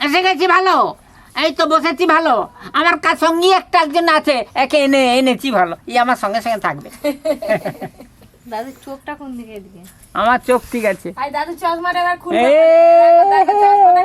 এসে গেছি ভালো। এই তো বসেছি ভালো। আমার কার সঙ্গী একটা একজন আছে একে এনে এনেছি ভালো। ই আমার সঙ্গে সঙ্গে থাকবে। দাদুর চোখটা কোন দিকে এদিকে? আমার চোখ ঠিক আছে। আই দাদু চশমাটা এবার খুললো।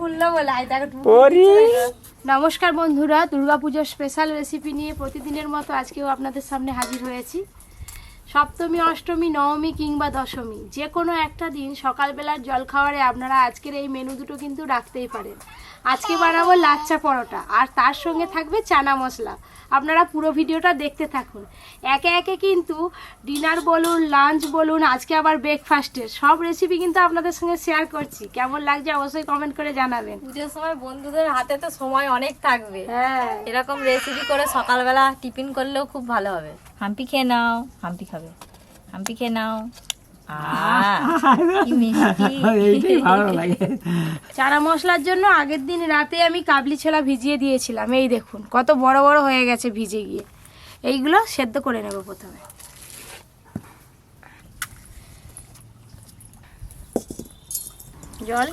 খুললো বলে। আই দেখো নমস্কার বন্ধুরা দুর্গাপুজোর স্পেশাল রেসিপি নিয়ে প্রতিদিনের মতো আজকেও আপনাদের সামনে হাজির হয়েছি। সপ্তমী অষ্টমী নবমী কিংবা দশমী যে কোনো একটা দিন সকালবেলার জলখাবারে আপনারা আজকের এই মেনু দুটো কিন্তু রাখতেই পারেন। আজকে বানাবো লাচ্চা পরোটা আর তার সঙ্গে থাকবে চানা মশলা। আপনারা পুরো ভিডিওটা দেখতে থাকুন। একে একে কিন্তু ডিনার বলুন লাঞ্চ বলুন আজকে আবার ব্রেকফাস্টের সব রেসিপি কিন্তু আপনাদের সঙ্গে শেয়ার করছি। কেমন লাগছে অবশ্যই কমেন্ট করে জানাবেন। পুজোর সময় বন্ধুদের হাতে তো সময় অনেক থাকবে। হ্যাঁ। এরকম রেসিপি করে সকালবেলা টিফিন করলেও খুব ভালো হবে। হাম্পি খেয়ে নাও হাম্পি খাবে হাম্পি খেয়ে নাও চারা মশলার জন্য আগের দিন রাতে আমি কাবলি ছোলা ভিজিয়ে দিয়েছিলাম। এই দেখুন কত বড় বড় হয়ে গেছে ভিজে গিয়ে। এইগুলো সেদ্ধ করে নেব প্রথমে। জল।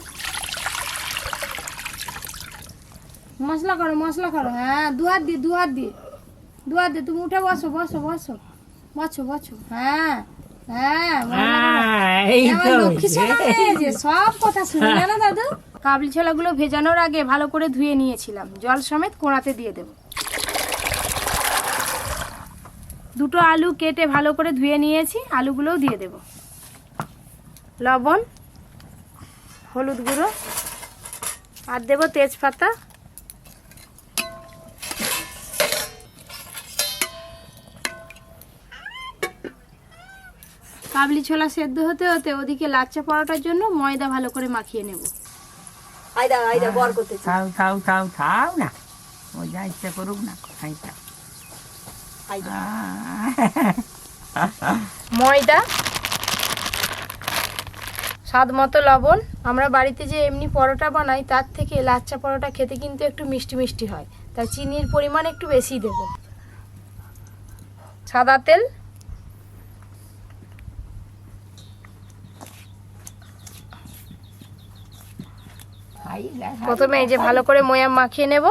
মশলা করো মশলা করো। হ্যাঁ দু হাত দিয়ে দু হাত দিয়ে। দু দিয়ে তুমি উঠে বসো বসো বসো। বসো বসো। হ্যাঁ হ্যাঁ। হ্যাঁ, সব কথা শুনে জানো দাদু? কাবলি ছোলাগুলো ভেজানোর আগে ভালো করে ধুয়ে নিয়েছিলাম। জল সমেত কোড়াতে দিয়ে দেব। দুটো আলু কেটে ভালো করে ধুয়ে নিয়েছি আলুগুলোও দিয়ে দেব। লবণ হলুদ গুঁড়ো আর দেব তেজপাতা। কাবলি ছোলা সেদ্ধ হতে হতে ওদিকে লাচ্চা পরোটার জন্য ময়দা ভালো করে মাখিয়ে নেব। আইদা আইদা বর করতে থাও থাও থাও থাও না। ও যা ইচ্ছা করুক না খাই ময়দা স্বাদ মতো লবণ। আমরা বাড়িতে যে এমনি পরোটা বানাই তার থেকে লাচ্চা পরোটা খেতে কিন্তু একটু মিষ্টি মিষ্টি হয়। তাই চিনির পরিমাণ একটু বেশি দেব। সাদা তেল প্রথমে এই যে ভালো করে ময়াম মাখিয়ে নেব।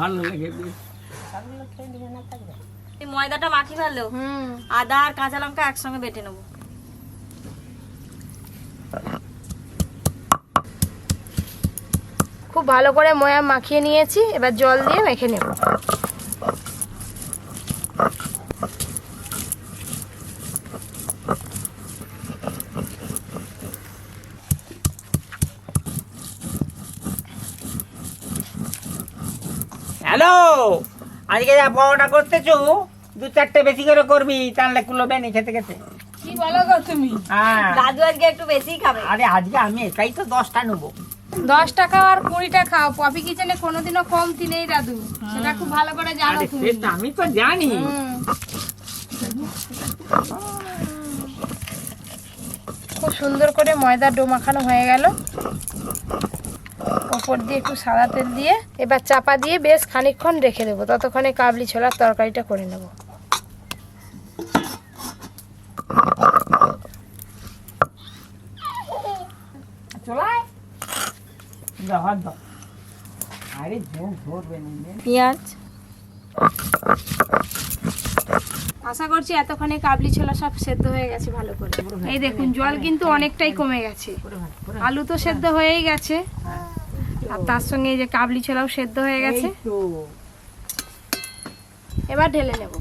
ভালো লাগে ময়দাটা মাখি হুম। আদা আর কাঁচা লঙ্কা একসঙ্গে বেটে নেব। খুব ভালো করে ময়াম মাখিয়ে নিয়েছি এবার জল দিয়ে মেখে নেব। আজকে যা পরোটা করতেছো দু চারটে বেশি করে করবি তাহলে কুলোবে নি খেতে খেতে। কি বলো গো তুমি? হ্যাঁ। দাদু আজকে একটু বেশিই খাবে। আরে আজকে আমি একাই তো দশটা নেব। দশ টাকা আর কুড়িটা খাও। পপি কিচেনে কোনোদিনও কম নেই দাদু। সেটা খুব ভালো করে জানো তুমি। আমি তো জানি। হুম। খুব সুন্দর করে ময়দার ডো মাখানো হয়ে গেল। ওপর দিয়ে একটু সাদা তেল দিয়ে এবার চাপা দিয়ে বেশ খানিকক্ষণ রেখে দেবো। ততক্ষণে কাবলি ছোলার তরকারিটা করে নেব। পেঁয়াজ। আশা করছি এতক্ষণে কাবলি ছোলা সব সেদ্ধ হয়ে গেছে ভালো করে। এই দেখুন জল কিন্তু অনেকটাই কমে গেছে। আলু তো সেদ্ধ হয়েই গেছে। আর তার সঙ্গে এই যে কাবলি ছোলাও সেদ্ধ হয়ে গেছে। এবার ঢেলে নেব।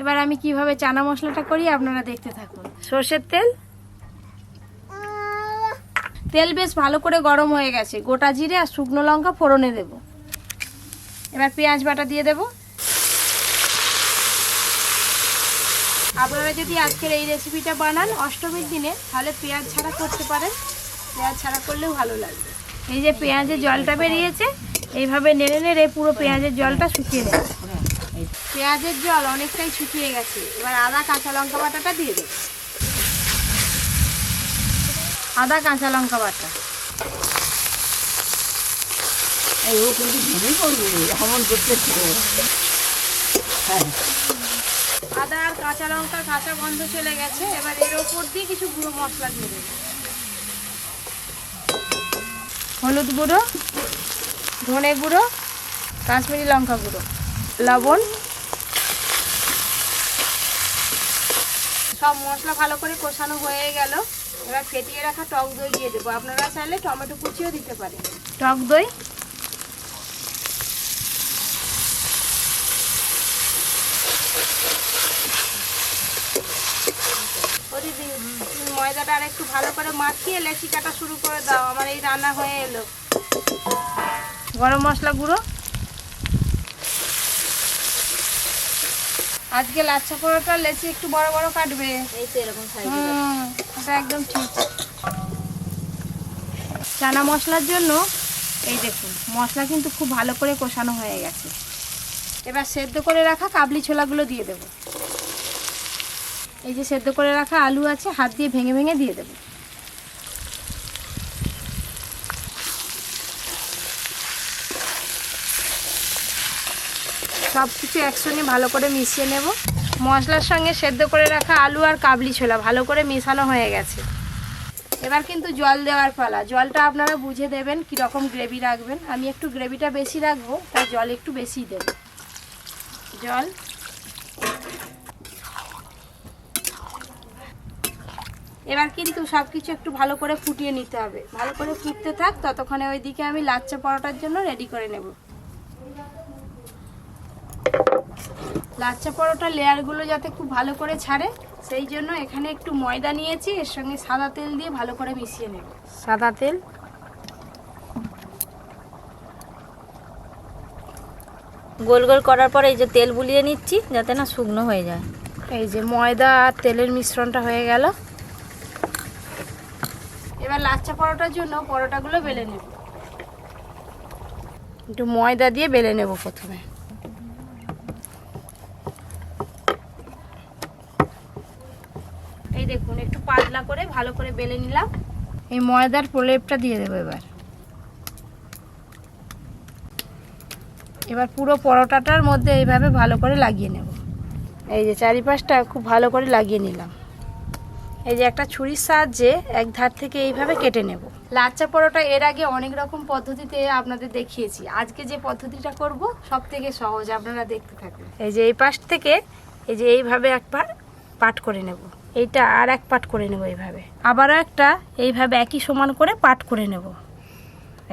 এবার আমি কীভাবে চানা মশলাটা করি আপনারা দেখতে থাকুন। সর্ষের তেল তেল বেশ ভালো করে গরম হয়ে গেছে। গোটা জিরে আর শুকনো লঙ্কা ফোড়নে দেব। এবার পেঁয়াজ বাটা দিয়ে দেব। আপনারা যদি আজকের এই রেসিপিটা বানান অষ্টমীর দিনে, তাহলে পেঁয়াজ ছাড়া করতে পারেন। পেঁয়াজ ছাড়া করলেও ভালো লাগবে। এই যে পেঁয়াজের জলটা বেরিয়েছে, এইভাবে নেড়ে নেড়ে পুরো পেঁয়াজের জলটা শুকিয়ে নেব। পেঁয়াজের জল অনেকটাই শুকিয়ে গেছে। এবার আদা, কাঁচা লঙ্কা বাটাটা দিয়ে দেবো। আদা কাঁচা লঙ্কা বাটা। এই ও কিন্তু ভেঙে পড়বে এমন করতেছে হ্যাঁ। আদা আর কাঁচা লঙ্কা কাঁচা গন্ধ চলে গেছে এবার এর ওপর দিয়ে কিছু গুঁড়ো মশলা দিয়ে দেবো। হলুদ গুঁড়ো ধনে গুঁড়ো কাশ্মীরি লঙ্কা গুঁড়ো লবণ। সব মশলা ভালো করে কষানো হয়ে গেল। এবার ফেটিয়ে রাখা টক দই দিয়ে দেবো। আপনারা চাইলে টমেটো কুচিও দিতে পারেন। টক দই? ময়দাটা আর একটু ভালো করে মাখিয়ে লেচি কাটা শুরু করে দাও। আমার এই রান্না হয়ে এলো। গরম মশলা গুঁড়ো? আজকে লাচ্ছা পরোটা লেচি একটু বড় বড় কাটবে। এই তো এরকম সাইজ। এটা একদম ঠিক। চানা মশলার জন্য, এই দেখুন, মশলা কিন্তু খুব ভালো করে কষানো হয়ে গেছে। এবার সেদ্ধ করে রাখা কাবলি ছোলাগুলো দিয়ে দেবো। এই যে সেদ্ধ করে রাখা আলু আছে, হাত দিয়ে ভেঙে ভেঙে দিয়ে দেবো। সব কিছু একসঙ্গে ভালো করে মিশিয়ে নেব। মশলার সঙ্গে সেদ্ধ করে রাখা আলু আর কাবলি ছোলা, ভালো করে মেশানো হয়ে গেছে। এবার কিন্তু জল দেওয়ার পালা। জলটা আপনারা বুঝে দেবেন কীরকম গ্রেভি রাখবেন। আমি একটু গ্রেভিটা বেশি রাখব, তাই জল একটু বেশি দেব। জল। এবার কিন্তু সব কিছু একটু ভালো করে ফুটিয়ে নিতে হবে। ভালো করে ফুটতে থাক, ততক্ষণে ওইদিকে আমি লাচ্চা পরোটার জন্য রেডি করে নেব। লাচ্চা পরোটার লেয়ারগুলো যাতে খুব ভালো করে ছাড়ে সেই জন্য এখানে একটু ময়দা নিয়েছি এর সঙ্গে সাদা তেল দিয়ে ভালো করে মিশিয়ে নেব। সাদা তেল? গোল গোল করার পরে এই যে তেল বুলিয়ে নিচ্ছি যাতে না শুকনো হয়ে যায়। এই যে ময়দা আর তেলের মিশ্রণটা হয়ে গেল। এবার লাচ্চা পরোটার জন্য পরোটাগুলো বেলে নেব। একটু ময়দা দিয়ে বেলে নেব প্রথমে এই দেখুন একটু পাতলা করে, ভালো করে বেলে নিলাম। এই ময়দার প্রলেপটা দিয়ে দেবো এবার। এবার পুরো পরোটাটার মধ্যে এইভাবে ভালো করে লাগিয়ে নেব। এই যে চারিপাশটা খুব ভালো করে লাগিয়ে নিলাম। এই যে একটা ছুরির সাহায্যে এক ধার থেকে এইভাবে কেটে নেব। লাচ্চা পরোটা এর আগে অনেক রকম পদ্ধতিতে আপনাদের দেখিয়েছি। আজকে যে পদ্ধতিটা করব সব থেকে সহজ, আপনারা দেখতে থাকুন। এই যে এই পাশ থেকে এই যে এইভাবে একবার পাট করে নেব। এইটা আর এক পাট করে নেব এইভাবে। আবারও একটা এইভাবে একই সমান করে পাট করে নেব।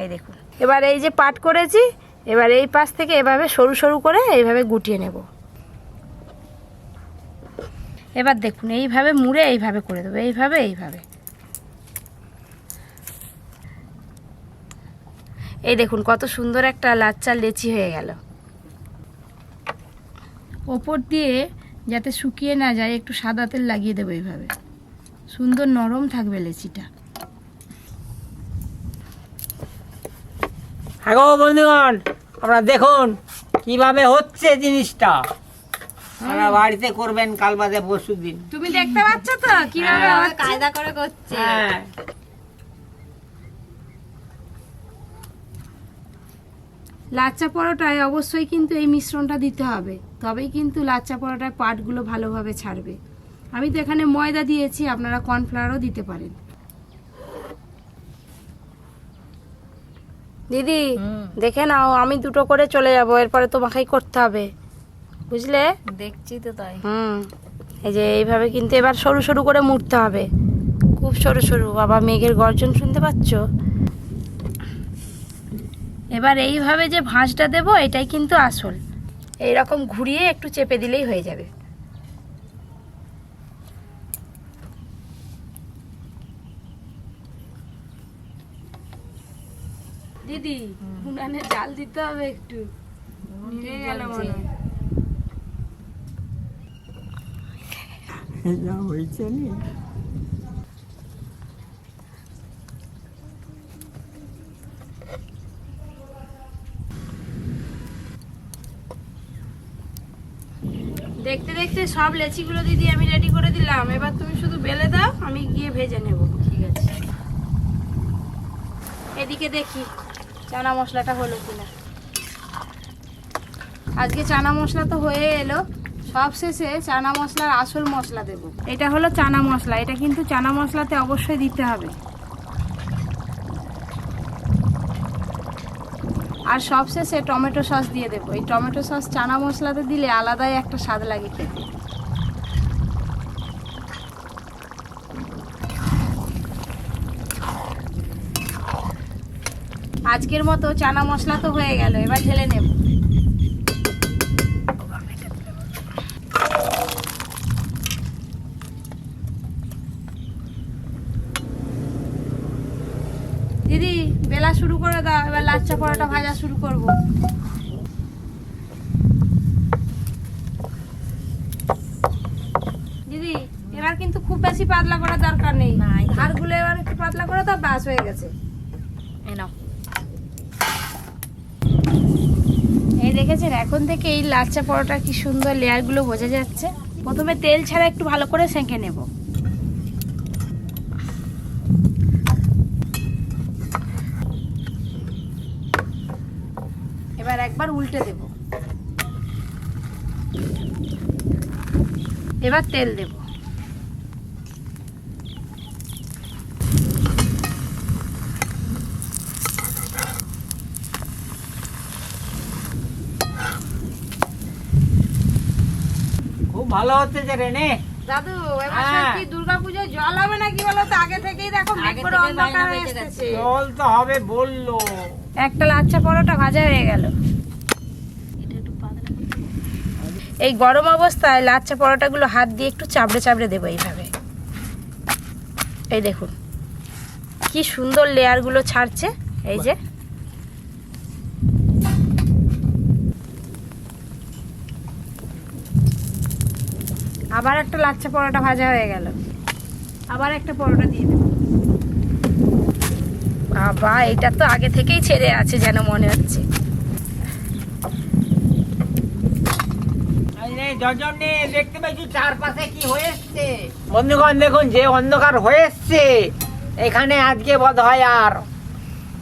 এই দেখুন। এবার এই যে পাট করেছি, এবার এই পাশ থেকে এভাবে সরু সরু করে এইভাবে গুটিয়ে নেব। এবার দেখুন, এইভাবে মুড়ে এইভাবে করে দেবো, এইভাবে এইভাবে। এই দেখুন, কত সুন্দর একটা লাচ্চা লেচি হয়ে গেল। ওপর দিয়ে যাতে শুকিয়ে না যায় একটু সাদা তেল লাগিয়ে দেবো এইভাবে সুন্দর নরম থাকবে লেচিটা। হ্যাঁ গো বন্ধুগণ আপনারা দেখুন কীভাবে হচ্ছে জিনিসটা। আপনারা বাড়িতে করবেন কাল বাদে পরশু দিন। তুমি দেখতে পাচ্ছ তো কীভাবে হ্যাঁ। কায়দা করে করছে। হ্যাঁ। লাচ্চা পরোটায় অবশ্যই কিন্তু এই মিশ্রণটা দিতে হবে। তবেই কিন্তু লাচ্চা পরোটার পাটগুলো ভালোভাবে ছাড়বে। আমি তো এখানে ময়দা দিয়েছি আপনারা কর্নফ্লাওয়ারও দিতে পারেন। দিদি দেখে নাও আমি দুটো করে চলে যাব এরপরে তোমাকেই করতে হবে। বুঝলে? দেখছি তো তাই। হুম। এই যে এইভাবে কিন্তু এবার সরু সরু করে মুড়তে হবে। খুব সরু সরু। বাবা মেঘের গর্জন শুনতে পাচ্ছ? এবার এইভাবে যে ভাঁজটা দেবো এটাই কিন্তু আসল। এইরকম ঘুরিয়ে একটু চেপে দিলেই হয়ে যাবে। দিদি উনানে জাল দিতে হবে একটু। নিভে গেল মনে হয়। হয়েছে নি? দেখতে দেখতে সব লেচিগুলো দিদি আমি রেডি করে দিলাম। এবার তুমি শুধু বেলে দাও, আমি গিয়ে ভেজে নেব। ঠিক আছে? এদিকে দেখি চানা মশলাটা হলো কিনা। আজকে চানা মশলা তো হয়ে এলো। সব শেষে চানা মশলার আসল মশলা দেব। এটা হলো চানা মশলা। এটা কিন্তু চানা মশলাতে অবশ্যই দিতে হবে। আর সব শেষে টমেটো সস দিয়ে দেবো। এই টমেটো সস, চানা মশলাতে দিলে আলাদাই একটা স্বাদ লাগে খেতে। আজকের মতো চানা মশলা তো হয়ে গেল, এবার ঢেলে নেব দিদি বেলা শুরু করে দাও এবার লাচ্চা পরোটা ভাজা শুরু করব। দিদি এবার কিন্তু খুব বেশি পাতলা করার দরকার নেই। ধারগুলো এবার একটু পাতলা করে দাও বাস হয়ে গেছে। এই এই দেখেছেন এখন থেকে এই লাচ্চা পরোটা কি সুন্দর লেয়ারগুলো বোঝা যাচ্ছে। প্রথমে তেল ছাড়া একটু ভালো করে সেঁকে নেব এবার একবার উল্টে দেব। এবার তেল দেব। খুব ভালো হচ্ছে যে রেনে। দাদু এবার হ্যাঁ। সত্যি দুর্গাপুজোয় জল হবে নাকি বলো তো? আগে থেকেই দেখো মেঘ করে অন্ধকার হয়ে এসেছে। জল তো হবে বলল। একটা লাচ্চা পরোটা ভাজা হয়ে গেল এটা একটু পাতলা এই গরম অবস্থায় লাচ্চা পরোটাগুলো হাত দিয়ে একটু চাবড়ে চাবড়ে দেবো এইভাবে। এই দেখুন, কি সুন্দর লেয়ারগুলো ছাড়ছে, এই যে। আবার একটা লাচ্চা পরোটা ভাজা হয়ে গেল। আবার একটা পরোটা দিয়ে দেবো। বাবা, এটা তো আগে থেকেই ছেড়ে আছে যেন মনে হচ্ছে এই রে, জজনে দেখতে পাচ্ছি চারপাশে কি হয়েছে বন্ধুগণ দেখুন যে অন্ধকার হয়েছে এখানে আজকে বোধ হয় আর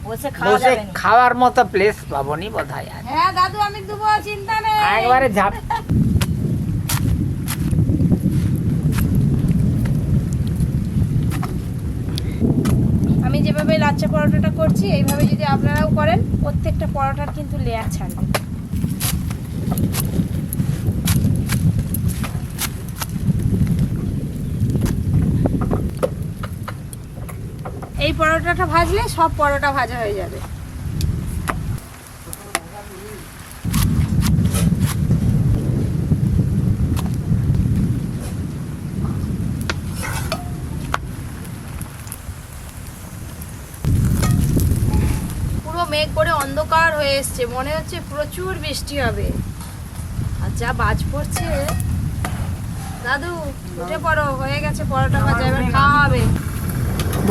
বসে খাওয়া বসে যাবে না। খাওয়ার মতো প্লেস পাবনি বোধ হয় আর। হ্যাঁ দাদু আমি দেবো চিন্তা নেই। একবারে ঝাপ। আমি যেভাবে লাচ্চা পরোটাটা করছি এইভাবে যদি আপনারাও করেন প্রত্যেকটা পরোটার কিন্তু লেয়ার ছাড়বে। এই পরোটাটা ভাজলে সব পরোটা ভাজা হয়ে যাবে। মেঘ করে অন্ধকার হয়ে এসছে, মনে হচ্ছে প্রচুর বৃষ্টি হবে। আর যা বাজ পড়ছে। দাদু, উঠে পড়ো, হয়ে গেছে পরোটা ভাজা, এবার খাওয়া হবে। এই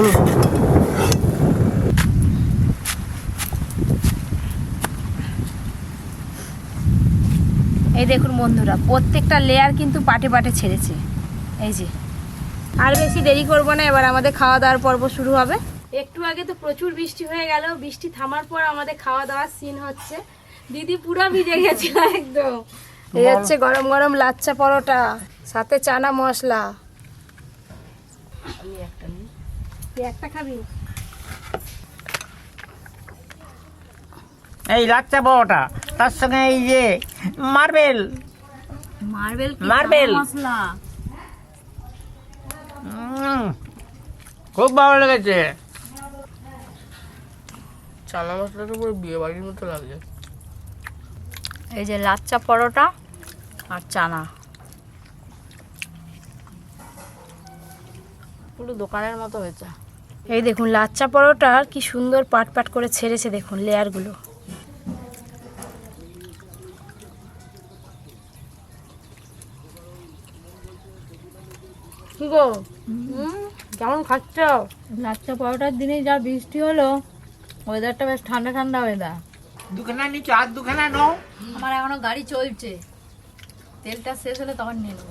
দেখুন বন্ধুরা প্রত্যেকটা লেয়ার কিন্তু পাটে পাটে ছেড়েছে। এই যে। আর বেশি দেরি করব না এবার আমাদের খাওয়া দাওয়ার পর্ব শুরু হবে। একটু আগে তো প্রচুর বৃষ্টি হয়ে গেল বৃষ্টি থামার পর আমাদের খাওয়া দাওয়ার সিন হচ্ছে। দিদি পুরো ভিজে গেছিল একদম। এই হচ্ছে গরম গরম লাচ্চা পরোটা সাথে চানা মশলা। একটা এই লাচ্চা বড়টা তার সঙ্গে এই যে মার্বেল। Marble marble. মশলা? খুব ভালো লেগেছে। চানা মশলাটা পুরো বিয়ে বাড়ির মতো লাগছে। এই যে লাচ্চা পরোটা আর চানা। পুরো দোকানের মতো হয়েছে। এই দেখুন লাচ্চা পরোটা কি সুন্দর পাট পাট করে ছেড়েছে দেখুন লেয়ারগুলো। কি গো? কেমন খাচ্ছ? লাচ্চা পরোটার দিনে যা বৃষ্টি হলো ওয়েদারটা বেশ ঠান্ডা ঠান্ডা ওয়েদার দুখানা নিচো আর দুখানা নো আমার এখনও গাড়ি চলছে। তেলটা শেষ হলে তখন নিয়ে নেব।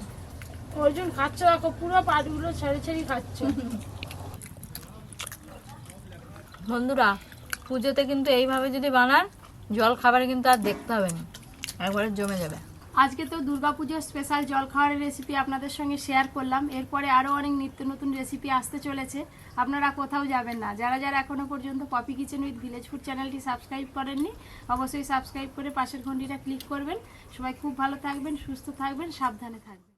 অর্জুন খাচ্ছ দেখো পুরো পাটগুলো ছেড়ে ছেড়ে খাচ্ছ। বন্ধুরা, পুজোতে কিন্তু এইভাবে যদি বানান, জল খাবারে কিন্তু আর দেখতে হবে না। একবারে জমে যাবে। আজকে তো দুর্গাপুজোর স্পেশাল জল জলখাবারের রেসিপি আপনাদের সঙ্গে শেয়ার করলাম। এরপরে আরও অনেক নিত্য নতুন রেসিপি আসতে চলেছে। আপনারা কোথাও যাবেন না। যারা যারা এখনও পর্যন্ত Poppy kitchen with village food চ্যানেলটি সাবস্ক্রাইব করেননি, অবশ্যই সাবস্ক্রাইব করে পাশের ঘন্টিটা ক্লিক করবেন। সবাই খুব ভালো থাকবেন, সুস্থ থাকবেন, সাবধানে থাকবেন।